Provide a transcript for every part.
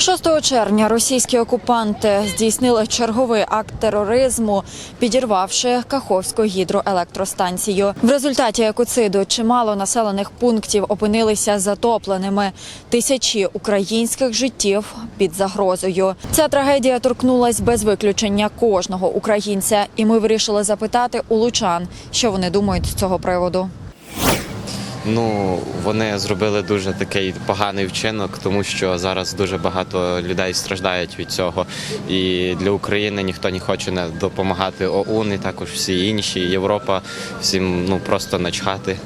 6 червня російські окупанти здійснили черговий акт тероризму, підірвавши Каховську гідроелектростанцію. В результаті екоциду чимало населених пунктів опинилися затопленими. Тисячі українських життів під загрозою. Ця трагедія торкнулась без виключення кожного українця, і ми вирішили запитати у лучан, що вони думають з цього приводу. Ну, вони зробили дуже такий поганий вчинок, тому що зараз дуже багато людей страждають від цього. І для України ніхто не хоче не допомагати ОУН, і також всі інші. Європа всім ну просто начхати.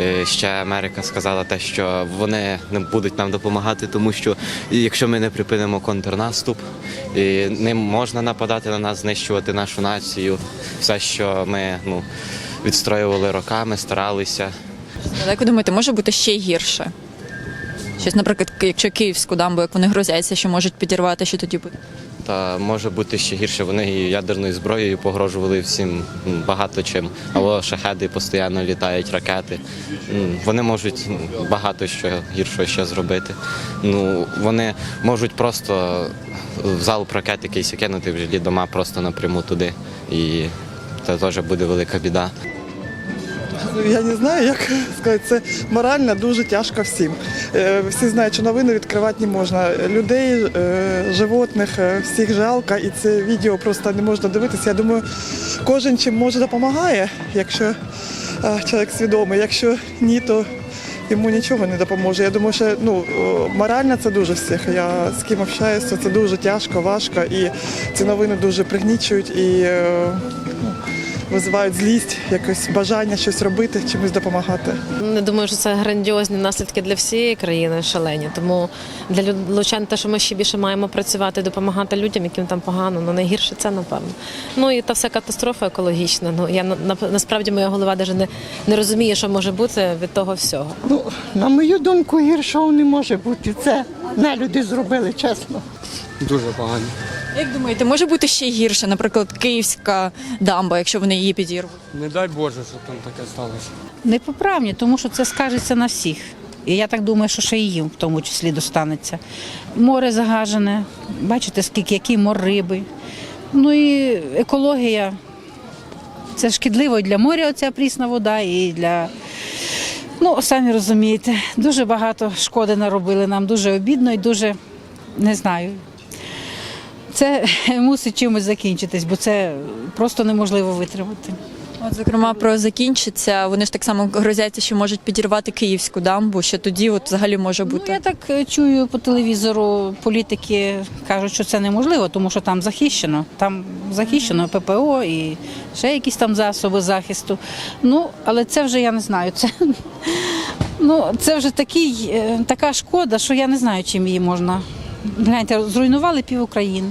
Е, Ще Америка сказала те, що вони не будуть нам допомагати, тому що якщо ми не припинимо контрнаступ, і ним можна нападати на нас, знищувати нашу націю, все, що ми ну відстроювали роками, старалися. Як ви думаєте, може бути ще гірше? Щось, наприклад, якщо київську дамбу, як вони грозяться, що можуть підірвати, що тоді буде? Та може бути ще гірше. Вони ядерною зброєю погрожували всім багато чим. Або шахеди постійно літають, ракети. Вони можуть багато що гіршого ще зробити. Ну вони можуть просто в залп ракет якийсь кинути в жилі дома просто напряму туди. І це теж буде велика біда. Я не знаю, як сказати, це морально дуже тяжко всім. Е, Всі знають, що новини відкривати не можна. Людей, е, животних, е, всіх жалко, і це відео просто не можна дивитися. Я думаю, кожен чим може допомагає, якщо чоловік свідомий. Якщо ні, то йому нічого не допоможе. Я думаю, що ну, морально це дуже всіх. Я з ким общаюся, це дуже тяжко, важко, і ці новини дуже пригнічують і. Визивають злість, якесь бажання щось робити, чимось допомагати. Не думаю, що це грандіозні наслідки для всієї країни шалені. Тому для лучан те, що ми ще більше маємо працювати, допомагати людям, яким там погано, ну найгірше це напевно. Ну і та вся катастрофа екологічна. Ну я на- на- насправді моя голова навіть не, не розуміє, що може бути від того всього. Ну, на мою думку, гіршого не може бути. Це не люди зробили, чесно. Дуже погані. Як думаєте, може бути ще гірше, наприклад, київська дамба, якщо вони її підірвуть? Не дай Боже, щоб там таке сталося. Непоправні, тому що це скажеться на всіх. І я так думаю, що ще й їм в тому числі достанеться. Море загажене, бачите, скільки, який мор риби. Ну і екологія. Це шкідливо і для моря, оця прісна вода, і для. Ну, самі розумієте, дуже багато шкоди наробили нам, дуже обідно і дуже не знаю. Це мусить чимось закінчитись, бо це просто неможливо витримати. От, зокрема, про закінчиться. Вони ж так само грозяться, що можуть підірвати київську дамбу. Що тоді от взагалі може Ну, бути? я так е, чую по телевізору, політики кажуть, що це неможливо, тому що там захищено. Там захищено ППО і ще якісь там засоби захисту. Ну, але це вже я не знаю. Це, ну, це вже такий, е, така шкода, що я не знаю, чим її можна. Гляньте, зруйнували пів України.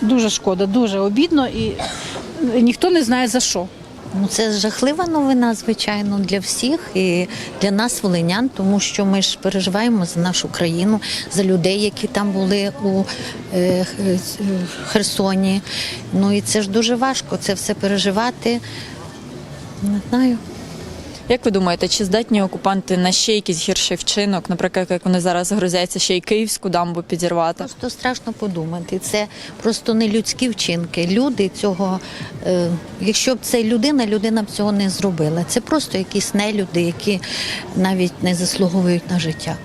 Дуже шкода, дуже обідно і ніхто не знає за що. Ну, це жахлива новина, звичайно, для всіх і для нас, волинян, тому що ми ж переживаємо за нашу країну, за людей, які там були у е, Х- Херсоні. Ну і це ж дуже важко це все переживати. Не знаю. Як ви думаєте, чи здатні окупанти на ще якийсь гірший вчинок, наприклад, як вони зараз грозяться ще й київську дамбу підірвати? Просто страшно подумати. Це просто не людські вчинки. Люди цього, е, якщо б це людина, людина б цього не зробила. Це просто якісь нелюди, які навіть не заслуговують на життя.